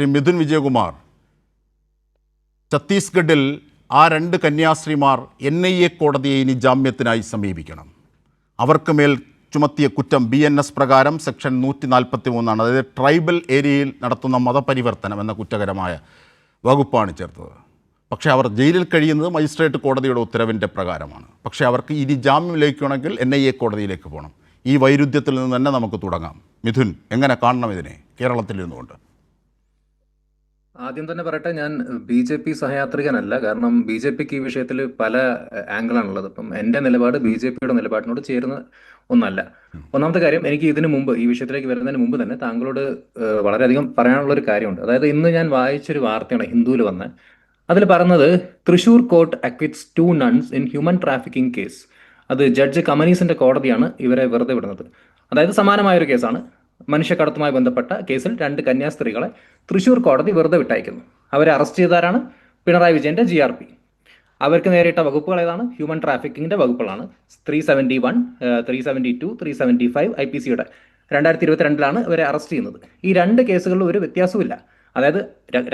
ശ്രീ മിഥുൻ വിജയകുമാർ. ഛത്തീസ്ഗഡിൽ ആ രണ്ട് കന്യാസ്ത്രീമാർ എൻ ഐ എ കോടതിയെ ഇനി ജാമ്യത്തിനായി സമീപിക്കണം. അവർക്ക് മേൽ ചുമത്തിയ കുറ്റം ബി എൻ എസ് പ്രകാരം സെക്ഷൻ നൂറ്റി നാൽപ്പത്തി മൂന്നാണ് അതായത് ട്രൈബൽ ഏരിയയിൽ നടത്തുന്ന മതപരിവർത്തനം എന്ന കുറ്റകരമായ വകുപ്പാണ് ചേർത്തത്. പക്ഷേ അവർ ജയിലിൽ കഴിയുന്നത് മജിസ്ട്രേറ്റ് കോടതിയുടെ ഉത്തരവിന്റെ പ്രകാരമാണ്. പക്ഷേ അവർക്ക് ഇനി ജാമ്യം ലഭിക്കണമെങ്കിൽ എൻ ഐ എ കോടതിയിലേക്ക് പോകണം. ഈ വൈരുദ്ധ്യത്തിൽ നിന്ന് തന്നെ നമുക്ക് തുടങ്ങാം. മിഥുൻ എങ്ങനെ കാണണം ഇതിനെ? കേരളത്തിൽ നിന്നുകൊണ്ട്. ആദ്യം തന്നെ പറയട്ടെ ഞാൻ ബി ജെ പി സഹയാത്രികനല്ല. കാരണം ബി ജെ പിക്ക് ഈ വിഷയത്തിൽ പല ആംഗിളാണുള്ളത്. ഇപ്പം എന്റെ നിലപാട് ബി ജെ പിയുടെ നിലപാടിനോട് ചേരുന്ന ഒന്നല്ല. ഒന്നാമത്തെ കാര്യം എനിക്ക് ഇതിനു മുമ്പ് ഈ വിഷയത്തിലേക്ക് വരുന്നതിന് മുമ്പ് തന്നെ താങ്കളോട് വളരെയധികം പറയാനുള്ള ഒരു കാര്യമുണ്ട്. അതായത് ഇന്ന് ഞാൻ വായിച്ചൊരു വാർത്തയാണ് ഹിന്ദുവിൽ വന്ന. അതിൽ പറഞ്ഞത് Thrissur court acquits two nuns in human trafficking case. അത് ജഡ്ജ് കമനീസിന്റെ കോടതിയാണ് ഇവരെ വെറുതെ വിടുന്നത്. അതായത് സമാനമായ ഒരു കേസാണ്. മനുഷ്യക്കടത്തുമായി ബന്ധപ്പെട്ട കേസിൽ രണ്ട് കന്യാസ്ത്രീകളെ തൃശൂർ കോടതി വെറുതെ വിട്ടയക്കുന്നു. അവരെ അറസ്റ്റ് ചെയ്താരാണ് പിണറായി വിജയന്റെ ജി ആർ പി അവർക്ക് നേരിട്ട വകുപ്പുകൾ ഏതാണ്? ഹ്യൂമൻ ട്രാഫിക്കിങ്ങിന്റെ വകുപ്പുകളാണ്. Three seventy one three seventy two three seventy five I P സിയുടെ രണ്ടായിരത്തി ഇരുപത്തിരണ്ടിലാണ് ഇവരെ അറസ്റ്റ് ചെയ്യുന്നത്. ഈ രണ്ട് കേസുകളിലും ഒരു വ്യത്യാസവുമില്ല. അതായത്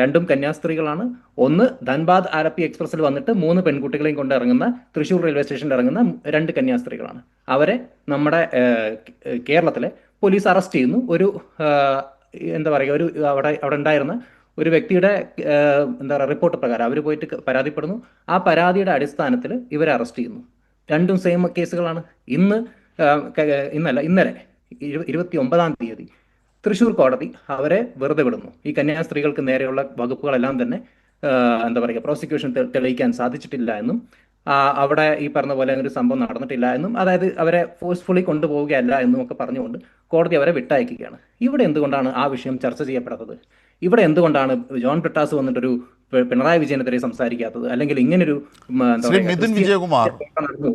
രണ്ടും കന്യാസ്ത്രീകളാണ്. ഒന്ന് ധൻബാദ് ആലപ്പി എക്സ്പ്രസിൽ വന്നിട്ട് മൂന്ന് പെൺകുട്ടികളെയും കൊണ്ട് ഇറങ്ങുന്ന തൃശ്ശൂർ റെയിൽവേ സ്റ്റേഷനിൽ ഇറങ്ങുന്ന രണ്ട് കന്യാസ്ത്രീകളാണ്. അവരെ നമ്മുടെ കേരളത്തിലെ പോലീസ് അറസ്റ്റ് ചെയ്യുന്നു. ഒരു എന്താ പറയുക ഒരു അവിടെ അവിടെ ഉണ്ടായിരുന്ന ഒരു വ്യക്തിയുടെ എന്താ പറയുക റിപ്പോർട്ട് പ്രകാരം അവർ പോയിട്ട് പരാതിപ്പെടുന്നു. ആ പരാതിയുടെ അടിസ്ഥാനത്തിൽ ഇവരെ അറസ്റ്റ് ചെയ്യുന്നു. രണ്ടും സെയിം കേസുകളാണ്. ഇന്ന് ഇന്നല്ല ഇന്നലെ ഇരു- ഇരുപത്തി ഒമ്പതാം തീയതി തൃശൂർ കോടതി അവരെ വെറുതെ വിടുന്നു. ഈ കന്യാസ്ത്രീകൾക്ക് നേരെയുള്ള വകുപ്പുകളെല്ലാം തന്നെ എന്താ പറയുക പ്രോസിക്യൂഷൻ തെളിയിക്കാൻ സാധിച്ചിട്ടില്ല എന്നും അവിടെ ഈ പറഞ്ഞ പോലെ ഒരു സംഭവം നടന്നിട്ടില്ല എന്നും അതായത് അവരെ ഫോഴ്സ്ഫുള്ളി കൊണ്ടുപോവുകയല്ല എന്നും ഒക്കെ പറഞ്ഞുകൊണ്ട് കോടതി അവരെ വിട്ടയക്കുകയാണ്. ഇവിടെ എന്തുകൊണ്ടാണ് ആ വിഷയം ചർച്ച ചെയ്യപ്പെടാത്തത്? ഇവിടെ എന്തുകൊണ്ടാണ് ജോൺ പെട്ടാസ് വന്നിട്ടൊരു പിണറായി വിജയനെതിരെ സംസാരിക്കാത്തത്? അല്ലെങ്കിൽ ഇങ്ങനൊരു മിഥുൻ വിജയകുമാർ.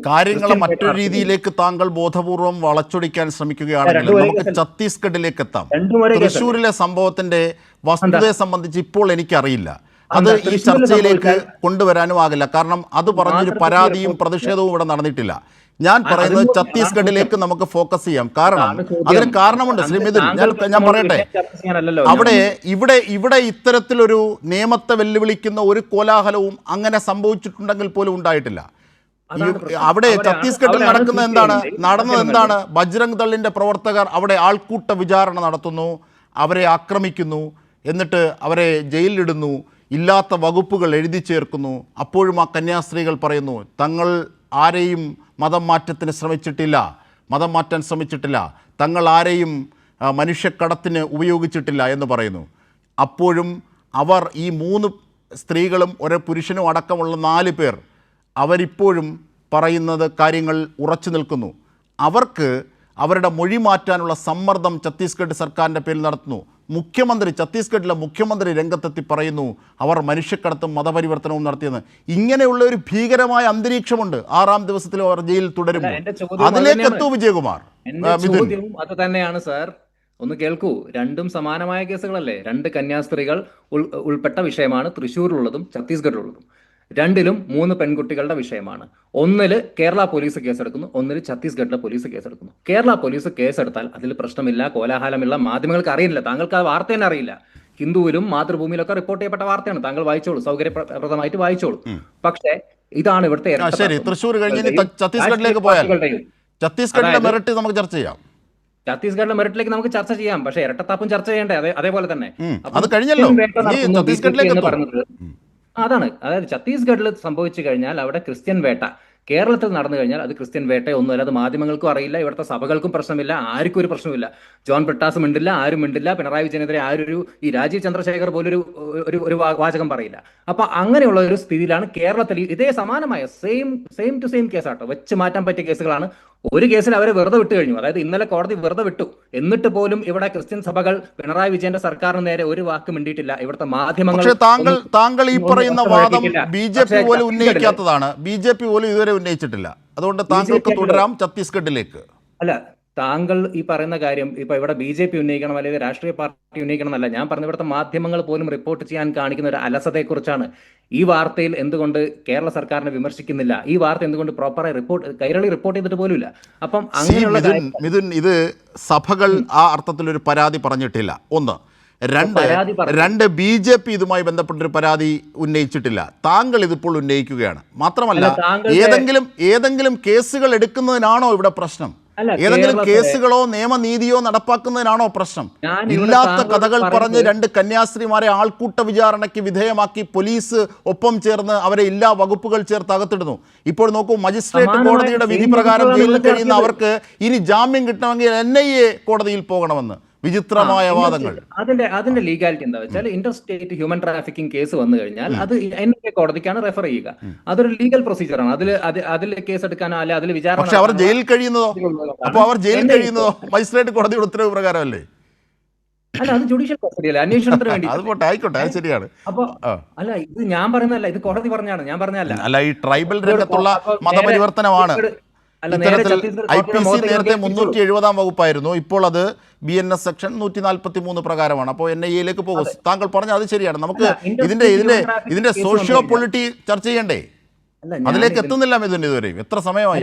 കാര്യങ്ങളെ മറ്റൊരു രീതിയിലേക്ക് താങ്കൾ ബോധപൂർവം വളച്ചൊടിക്കാൻ ശ്രമിക്കുകയാണെങ്കിൽ നമുക്ക് ഛത്തീസ്ഗഡിലേക്ക് എത്താം തൃശ്ശൂരിലെ സംഭവത്തിന്റെ വസ്തുതയെ സംബന്ധിച്ച് ഇപ്പോൾ എനിക്കറിയില്ല. അത് ഈ ചർച്ചയിലേക്ക് കൊണ്ടുവരാനും ആകില്ല. കാരണം അത് പറഞ്ഞൊരു പരാതിയും പ്രതിഷേധവും ഇവിടെ നടന്നിട്ടില്ല. ഞാൻ പറയുന്നത് ഛത്തീസ്ഗഡിലേക്ക് നമുക്ക് ഫോക്കസ് ചെയ്യാം. കാരണം അതിന് കാരണമുണ്ട്. ശ്രീമിതിൽ ഞാൻ ഞാൻ പറയട്ടെ. അവിടെ ഇവിടെ ഇവിടെ ഇത്തരത്തിലൊരു നിയമത്തെ വെല്ലുവിളിക്കുന്ന ഒരു കോലാഹലവും അങ്ങനെ സംഭവിച്ചിട്ടുണ്ടെങ്കിൽ പോലും ഉണ്ടായിട്ടില്ല. അവിടെ ഛത്തീസ്ഗഡിൽ നടക്കുന്നത് എന്താണ്? നടന്നത് എന്താണ്? ബജ്രംഗ് ദളിന്റെ പ്രവർത്തകർ അവിടെ ആൾക്കൂട്ട വിചാരണ നടത്തുന്നു. അവരെ ആക്രമിക്കുന്നു. എന്നിട്ട് അവരെ ജയിലിലിടുന്നു. ഇല്ലാത്ത വകുപ്പുകൾ എഴുതി ചേർക്കുന്നു. അപ്പോഴും ആ കന്യാസ്ത്രീകൾ പറയുന്നു തങ്ങൾ ആരെയും മതം മാറ്റത്തിന് ശ്രമിച്ചിട്ടില്ല മതം മാറ്റാൻ ശ്രമിച്ചിട്ടില്ല തങ്ങൾ ആരെയും മനുഷ്യക്കടത്തിന് ഉപയോഗിച്ചിട്ടില്ല എന്ന് പറയുന്നു. അപ്പോഴും അവർ ഈ മൂന്ന് സ്ത്രീകളും ഒരു പുരുഷനും അടക്കമുള്ള നാല് പേർ അവരിപ്പോഴും പറയുന്നത് കാര്യങ്ങൾ ഉറച്ചു നിൽക്കുന്നു. അവർക്ക് അവരുടെ മൊഴി മാറ്റാനുള്ള സമ്മർദ്ദം ഛത്തീസ്ഗഡ് സർക്കാരിന്റെ പേരിൽ നടത്തുന്നു. മുഖ്യമന്ത്രി ഛത്തീസ്ഗഡിലെ മുഖ്യമന്ത്രി രംഗത്തെത്തി പറയുന്നു അവർ മനുഷ്യക്കടത്തും മതപരിവർത്തനവും നടത്തിയെന്ന്. ഇങ്ങനെയുള്ള ഒരു ഭീകരമായ അന്തരീക്ഷമുണ്ട്. ആറാം ദിവസത്തിൽ അവർ ജയിലിൽ തുടരുമ്പോൾ അതിലേക്ക് എത്തു വിജയകുമാർ അത് തന്നെയാണ് സാർ. ഒന്ന് കേൾക്കൂ. രണ്ടും സമാനമായ കേസുകളല്ലേ? രണ്ട് കന്യാസ്ത്രീകൾ ഉൾപ്പെട്ട വിഷയമാണ് തൃശ്ശൂരിലുള്ളതും ഛത്തീസ്ഗഡിലുള്ളതും. രണ്ടിലും മൂന്ന് പെൺകുട്ടികളുടെ വിഷയമാണ്. ഒന്നിൽ കേരള പോലീസ് കേസെടുക്കുന്നു ഒന്നിൽ ഛത്തീസ്ഗഡിലെ പോലീസ് കേസെടുക്കുന്നു. കേരള പോലീസ് കേസെടുത്താൽ അതിൽ പ്രശ്നമില്ല കോലാഹലമില്ല മാധ്യമങ്ങൾക്ക് അറിയില്ല താങ്കൾക്ക് ആ വാർത്ത തന്നെ അറിയില്ല. ഹിന്ദുവിലും മാതൃഭൂമിയിലൊക്കെ റിപ്പോർട്ട് ചെയ്യപ്പെട്ട വാർത്തയാണ് താങ്കൾ വായിച്ചോളൂ സൗകര്യപ്രദമായിട്ട് വായിച്ചോളൂ. പക്ഷേ ഇതാണ് ഇവിടുത്തെ ശരി. തൃശ്ശൂർ കഴിഞ്ഞ് ഛത്തീസ്ഗഡിലേക്ക് പോയാൽ ഛത്തീസ്ഗഡിലെ മെറിറ്റ് നമുക്ക് ചർച്ച ചെയ്യാം. ഛത്തീസ്ഗഡിലെ മെറിറ്റിലേക്ക് നമുക്ക് ചർച്ച ചെയ്യാം പക്ഷേ ഇരട്ടത്താപ്പും ചർച്ച ചെയ്യണ്ടേ അതേ അതേപോലെ തന്നെ. അത് കഴിഞ്ഞല്ലോ. ഛത്തീസ്ഗഡിലേക്ക് പറഞ്ഞത് അതാണ്. അതായത് ഛത്തീസ്ഗഡിൽ സംഭവിച്ചു കഴിഞ്ഞാൽ അവിടെ ക്രിസ്ത്യൻ വേട്ട. കേരളത്തിൽ നടന്നു കഴിഞ്ഞാൽ അത് ക്രിസ്ത്യൻ വേട്ടയൊന്നുമല്ല അത് മാധ്യമങ്ങൾക്കും അറിയില്ല. ഇവിടുത്തെ സഭകൾക്കും പ്രശ്നമില്ല. ആർക്കും ഒരു പ്രശ്നമില്ല ജോൺ ബ്രിട്ടാസ് മിണ്ടില്ല. ആരും മിണ്ടില്ല. പിണറായി വിജയനെതിരെ ആരൊരു ഈ രാജീവ് ചന്ദ്രശേഖർ പോലൊരു ഒരു ഒരു വാചകം പറയില്ല. അപ്പൊ അങ്ങനെയുള്ള ഒരു സ്ഥിതിയിലാണ് കേരളത്തിൽ ഇതേ സമാനമായ സെയിം സെയിം ടു സെയിം കേസാട്ടോ വെച്ച് മാറ്റാൻ പറ്റിയ കേസുകളാണ് ഒരു കേസിൽ അവരെ വെറുതെ വിട്ടു കഴിഞ്ഞു. അതായത് ഇന്നലെ കോടതി വെറുതെ വിട്ടു. എന്നിട്ട് പോലും ഇവിടെ ക്രിസ്ത്യൻ സഭകൾ പിണറായി വിജയന്റെ സർക്കാരിന് നേരെ ഒരു വാക്ക് മിണ്ടിയിട്ടില്ല. ഇവിടുത്തെ മാധ്യമങ്ങൾ താങ്കൾ താങ്കൾ ഈ പറയുന്ന വാദം. ബി ജെ പി പോലും ഉന്നയിക്കാത്തതാണ്. ബി ജെ പി പോലും ഇതുവരെ ഉന്നയിച്ചിട്ടില്ല. അതുകൊണ്ട് താങ്കൾക്ക് തുടരാം ഛത്തീസ്ഗഡിലേക്ക്. അല്ല താങ്കൾ ഈ പറയുന്ന കാര്യം ഇപ്പൊ ഇവിടെ ബി ജെ പി ഉന്നയിക്കണം അല്ലെങ്കിൽ രാഷ്ട്രീയ പാർട്ടി ഉന്നയിക്കണം എന്നല്ല ഞാൻ പറഞ്ഞ ഇവിടുത്തെ മാധ്യമങ്ങൾ പോലും റിപ്പോർട്ട് ചെയ്യാൻ കാണിക്കുന്ന ഒരു അലസതയെക്കുറിച്ചാണ്. ഈ വാർത്തയിൽ എന്തുകൊണ്ട് കേരള സർക്കാരിനെ വിമർശിക്കുന്നില്ല? ഈ വാർത്ത എന്തുകൊണ്ട് പ്രോപ്പറായി റിപ്പോർട്ട് കൈരളി റിപ്പോർട്ട് ചെയ്തിട്ട് പോലുമില്ല? അപ്പം അങ്ങനെയുള്ള മിഥുൻ ഇത് സഭകൾ ആ അർത്ഥത്തിൽ ഒരു പരാതി പറഞ്ഞിട്ടില്ല. ഒന്ന്. രണ്ട് രണ്ട് ബി ജെ പി ഇതുമായി ബന്ധപ്പെട്ടൊരു പരാതി ഉന്നയിച്ചിട്ടില്ല. താങ്കൾ ഇതിപ്പോൾ ഉന്നയിക്കുകയാണ്. മാത്രമല്ല ഏതെങ്കിലും ഏതെങ്കിലും കേസുകൾ എടുക്കുന്നതിനാണോ ഇവിടെ പ്രശ്നം? ഏതെങ്കിലും കേസുകളോ നിയമനീതിയോ നടപ്പാക്കുന്നതിനാണോ പ്രശ്നം? ഇല്ലാത്ത കഥകൾ പറഞ്ഞ് രണ്ട് കന്യാസ്ത്രീമാരെ ആൾക്കൂട്ട വിചാരണയ്ക്ക് വിധേയമാക്കി പോലീസ് ഒപ്പം ചേർന്ന് അവരെ എല്ലാ വകുപ്പുകൾ ചേർത്ത് അകത്തിടുന്നു. ഇപ്പോൾ നോക്കൂ മജിസ്ട്രേറ്റ് കോടതിയുടെ വിധി പ്രകാരം ജയിലിൽ കഴിയുന്ന അവർക്ക് ഇനി ജാമ്യം കിട്ടണമെങ്കിൽ എൻ ഐ എ കോടതിയിൽ പോകണമെന്ന്. വിചിത്രമായ വാദങ്ങൾ. അതിന്റെ അതിന്റെ ലീഗാലിറ്റി എന്താ വെച്ചാൽ inter state human trafficking case വന്നു കഴിഞ്ഞാൽ അത് എൻ ഐ കോടതിക്കാണ് റെഫർ ചെയ്യുക. അതൊരു ലീഗൽ പ്രൊസീജിയർ ആണ്. അതിൽ അതിൽ കേസ് എടുക്കാനോ അല്ലെ അതിൽ വിചാരണ പക്ഷെ അവർ ജയിലിൽ കഴിയുന്നതോ? അപ്പോൾ അവർ ജയിലിൽ കഴിയുന്നതോ? മജിസ്ട്രേറ്റ് കോടതിയുടെ ഉത്തരവ് പ്രകാരമല്ലേ? അല്ല അത് ജുഡീഷ്യൽ കസ്റ്റഡി അല്ലേ? അന്വേഷണത്തിന് വേണ്ടി അത് പോട്ടെ ആയിക്കോട്ടെ അത് ശരിയാണ്. അപ്പൊ അല്ല ഇത് ഞാൻ പറയുന്നതല്ല ഇത് കോടതി പറഞ്ഞാണ് ഞാൻ പറഞ്ഞല്ല അല്ല ഈ ട്രൈബൽ രംഗത്തുള്ള മതപരിവർത്തനമാണ്. ഐ പി സി നേരത്തെ മുന്നൂറ്റി എഴുപതാം വകുപ്പായിരുന്നു. ഇപ്പോൾ അത് ബി എൻ എസ് സെക്ഷൻ നൂറ്റി നാൽപ്പത്തി മൂന്ന് പ്രകാരമാണ്. അപ്പോൾ എൻ ഐ എയിലേക്ക് പോകും. താങ്കൾ പറഞ്ഞ അത് ശരിയാണ്. നമുക്ക് ഇതിന്റെ ഇതിന്റെ ഇതിന്റെ സോഷ്യോ പൊളിറ്റി ചർച്ച ചെയ്യണ്ടേ? അതിലേക്ക് എത്തുന്നില്ല മിഥുൻ ഇതുവരെയും. എത്ര സമയമായി?